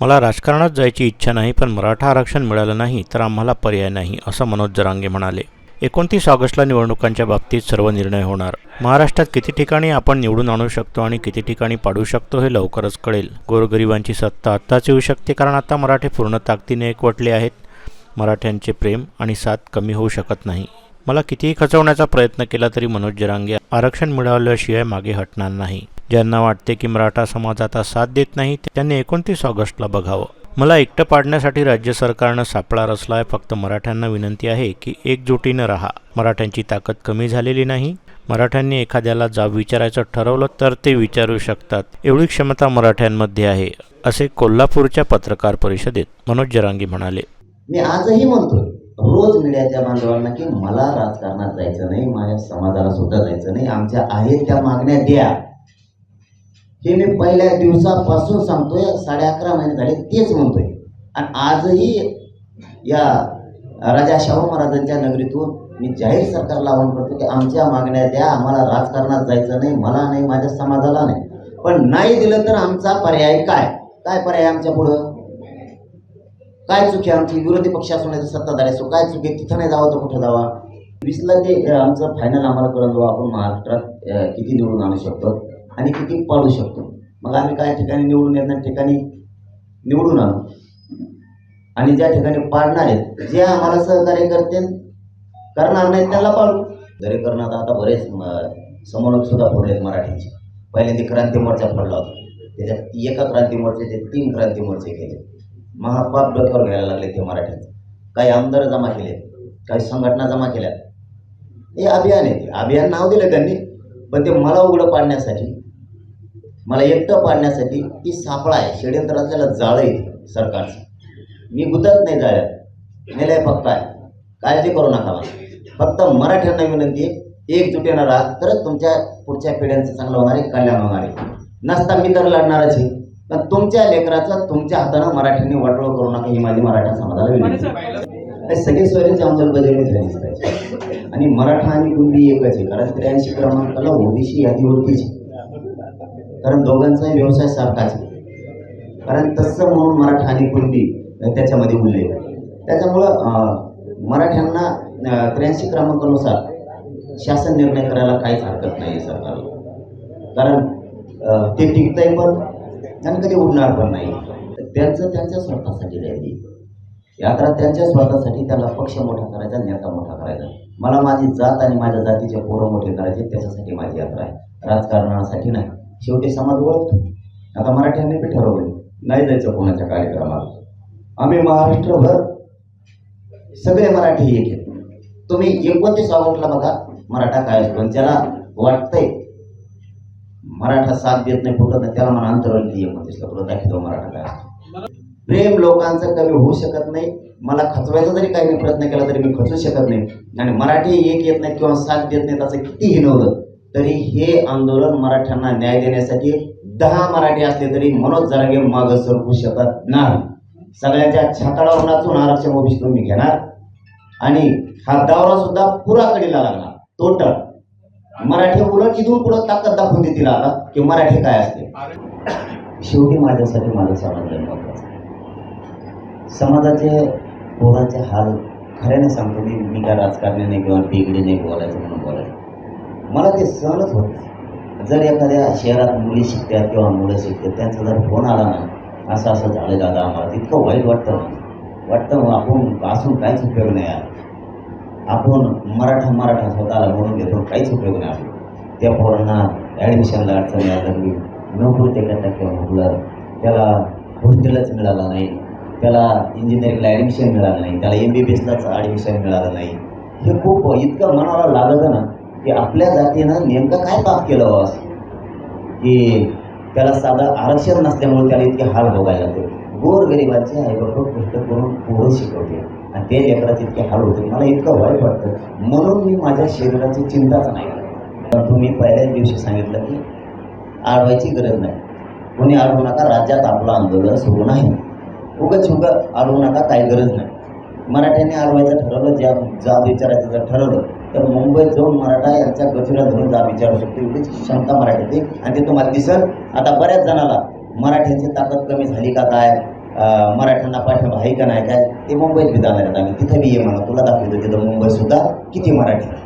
मला राजकारणात जायची इच्छा नाही पण मराठा आरक्षण मिळालं नाही तर आम्हाला पर्याय नाही असं मनोज जरांगे म्हणाले. एकोणतीस ऑगस्टला निवडणुकांच्या बाबतीत सर्व निर्णय होणार. महाराष्ट्रात किती ठिकाणी आपण निवडून आणू शकतो आणि किती ठिकाणी पाडू शकतो हे लवकरच कळेल. गोरगरिबांची सत्ता आत्ताच येऊ शकते कारण आता मराठे पूर्ण ताकदीने एकवटले आहेत. मराठ्यांचे प्रेम आणि साथ कमी होऊ शकत नाही. मला कितीही खचवण्याचा प्रयत्न केला तरी मनोज जरांगे आरक्षण मिळवल्याशिवाय मागे हटणार नाही. ज्यांना वाटते की मराठा समाज आता साथ देत नाही त्यांनी एकोणतीस ऑगस्टला बघावं. मला एकटं पाडण्यासाठी राज्य सरकारनं सापळा रचलाय फक्त मराठ्यांना विनंती आहे की एकजुटीनं राहा. मराठ्यांची ताकद कमी झालेली नाही. मराठ्यांनी एखाद्याला जाब विचारायचं ठरवलं तर ते विचारू शकतात. एवढी क्षमता मराठ्यांमध्ये आहे असे कोल्हापूरच्या पत्रकार परिषदेत मनोज जरांगी म्हणाले. मी आजही म्हणतो रोज मीडियाच्या बांधवांना की मला राजकारणात जायचं नाही माझ्या समाजाला सुद्धा जायचं नाही आमच्या आहेत त्या मागण्या द्या. हे मी पहिल्या दिवसापासून सांगतोय साडे अकरा महिने झाले तेच म्हणतोय. आणि आजही या राजा शाहू महाराजांच्या नगरीतून मी जाहीर सरकारला आवाहन करतो की आमच्या मागण्या द्या आम्हाला राजकारणात जायचं नाही मला नाही माझ्या समाजाला नाही. पण नाही दिलं तर आमचा पर्याय काय? काय पर्याय आमच्या पुढं? काय चुकी आहे आमची? विरोधी पक्ष असून सत्ताधारी असो काय चुकी आहे? तिथं नाही जावं तर कुठं जावा? वीसला ते आमचं फायनल आम्हाला कळून जाऊ आपण महाराष्ट्रात किती निवडून आणू शकतो? आणि किती पाडू शकतो. मग आम्ही काय ठिकाणी निवडून येणार? ठिकाणी निवडून आणू. आणि ज्या ठिकाणी पाडणार आहेत जे आम्हाला सहकार्य करतील करणार नाहीत त्याला पाडू करणार आता बरेच म- समन्वयक सुद्धा फोडलेत मराठीचे. पहिल्यांदा क्रांती मोर्चा फोडला होता. त्याच्यात एका क्रांती मोर्चाचे तीन क्रांती मोर्चे केले. महापाप डोक्यावर घ्यायला लागले ते मराठीचे काही आमदार जमा केले काही संघटना जमा केल्या हे अभियान आहे अभियान नाव दिलं त्यांनी. पण ते मला उघडं पाडण्यासाठी मला एकटं पाडण्यासाठी ती सापळा आहे. षडयंत्रातल्याला जाळं आहे सरकारचं. मी गुतत नाही जाळ्यात. नेलंय फक्त आहे. काळजी करू नका मला. फक्त मराठ्यांना विनंती आहे एकजुटीनं राहा तरच तुमच्या पुढच्या पिढ्यांचं चांगलं होणार आहे कल्याण होणार आहे. नसता मी तर लढणारच आहे. पण तुमच्या लेकराचं तुमच्या हातानं मराठ्यांनी वाटोळ करू नका ही माझी मराठा समाजाला विनंती हे सगळे सोयऱ्यांची अंमलबजावणी झालीच पाहिजे आणि मराठा आणि कुणबी एकच आहे कारण त्र्याऐंशी क्रमांकाला ओबीसी यादीवरतीच आहे. कारण दोघांचाही व्यवसाय सारखाच आहे. कारण तसं म्हणून मराठा आणि कुणबी त्याच्यामध्ये उल्लेख त्याच्यामुळं मराठ्यांना त्र्याऐंशी क्रमांकानुसार शासन निर्णय करायला काहीच हरकत नाही आहे सरकारला. कारण ते टिकतंय पण आणि कधी उडणार पण नाही. त्यांचं त्यांच्या स्वतःसाठी राहिली यात्रा त्यांच्या स्वार्थासाठी त्याला पक्ष मोठा करायचा नेता मोठा करायचा. मला माझी जात आणि माझ्या जातीचे पोरं मोठे करायचे त्याच्यासाठी माझी यात्रा आहे. राजकारणासाठी नाही. शेवटी समाज ओळखतो. आता मराठ्यांनी बी ठरवले नाही जायचं कोणाच्या कार्यक्रमाला. आम्ही महाराष्ट्रभर सगळे मराठी एक आहेत. तुम्ही एकोणतीस ऑगस्टला बघा मराठा काय असतो ज्याला वाटतंय मराठा साथ देत नाही फुटत नाही त्याला मला अंतरवली एकोणतीसला तुला दाखवतो मराठा काय असतो प्रेम लोकांचं कमी होऊ शकत नाही. मला खचवायचा जरी काही मी प्रयत्न केला तरी मी खचू शकत नाही. आणि मराठी एक येत नाही किंवा साथ देत नाही त्याचं किती हिनवलं तरी हे आंदोलन मराठ्यांना न्याय देण्यासाठी दहा मराठी असले तरी मनोज जरांगे मागं सरकू शकत नाही. सगळ्यांच्या छाताडावर नाचून आरक्षण ओबीसीतून मी घेणार. आणि हा दावरा सुद्धा पुरा कडीला लागणार टोटल मराठी उलट इथून पुढं ताकद दाखवून देतील आता की मराठी काय असते. शेवटी माझ्यासाठी माझा समाज. समाजाचे पोराचे हाल खऱ्याने सांगतो मी. मी काय राजकारण्याने किंवा बिगडी नाही बोलायचं म्हणून बोलायचं. मला ते सहनच होत नाही. जर एखाद्या शहरात मुली शिकतात किंवा मुलं शिकतात त्यांचा जर फोन आला ना असं असं झालं दादा आम्हाला तितकं वाईट वाटतं ना वाटतं आपण असून काहीच उपयोग नाही आहे आपण मराठा मराठा स्वतःला म्हणून घेतो काहीच उपयोग नाही आपला त्या पोरांना ॲडमिशनला अडचण यायला लागली. नोकरी ते करता किंवा म्हटलं त्याला हॉस्टेलच मिळालं नाही. त्याला इंजिनिअरिंगला ॲडमिशन मिळालं नाही त्याला एम बी बी एसलाच ॲडमिशन मिळालं नाही. हे खूप इतकं मनाला लागतं ना की आपल्या जातीनं नेमकं काय पाप केलं हो की त्याला साधं आरक्षण नसल्यामुळे त्याला इतके हाल भोगायला लागले. गोरगरिबांचे आईबाप कष्ट करून पोरं शिकवते. आणि ते लेकराचे इतके हाल होते. मला इतकं वाईट वाटतं. म्हणून मी माझ्या शरीराची चिंताच नाही पण तुम्ही पहिल्याच दिवशी सांगितलं की आडवायची गरज नाही. कोणी अडवू नका. राज्यात आपलं आंदोलन सुरू नाही. उगाच उगा अडवू नका काही गरज नाही. मराठ्यांनी अडवायचं ठरवलं ज्या जाब विचारायचं जर ठरवलं तर मुंबईत जाऊन मराठा यांच्या गचुऱ्या धरून जाब विचारू शकतो. एवढीच क्षमता मराठीची आणि ते तुम्हाला दिसल आता बऱ्याच जणाला मराठ्यांची ताकद कमी झाली का काय? मराठ्यांना पाठिंबा आहे का नाही काय? ते मुंबईत बी जाणार आहेत आम्ही तिथं बी ये म्हणा तुला दाखवतो तिथं मुंबईसुद्धा किती मराठी